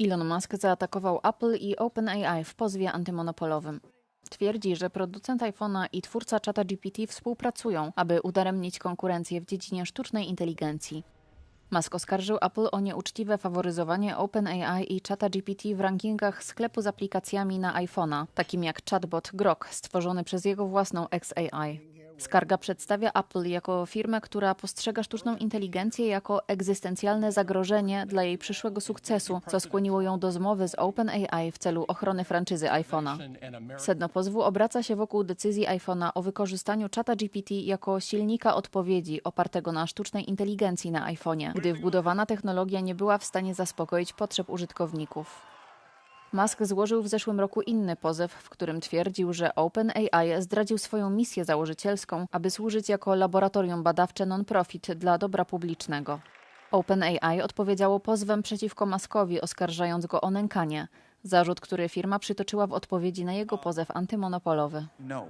Elon Musk zaatakował Apple i OpenAI w pozwie antymonopolowym. Twierdzi, że producent iPhone'a i twórca czata GPT współpracują, aby udaremnić konkurencję w dziedzinie sztucznej inteligencji. Musk oskarżył Apple o nieuczciwe faworyzowanie OpenAI i czata GPT w rankingach sklepu z aplikacjami na iPhone'a, takim jak chatbot Grok, stworzony przez jego własną XAI. Skarga przedstawia Apple jako firmę, która postrzega sztuczną inteligencję jako egzystencjalne zagrożenie dla jej przyszłego sukcesu, co skłoniło ją do zmowy z OpenAI w celu ochrony franczyzy iPhone'a. Sedno pozwu obraca się wokół decyzji iPhone'a o wykorzystaniu czata GPT jako silnika odpowiedzi opartego na sztucznej inteligencji na iPhone'ie, gdy wbudowana technologia nie była w stanie zaspokoić potrzeb użytkowników. Musk złożył w zeszłym roku inny pozew, w którym twierdził, że OpenAI zdradził swoją misję założycielską, aby służyć jako laboratorium badawcze non-profit dla dobra publicznego. OpenAI odpowiedziało pozwem przeciwko Muskowi, oskarżając go o nękanie, zarzut, który firma przytoczyła w odpowiedzi na jego pozew antymonopolowy. No.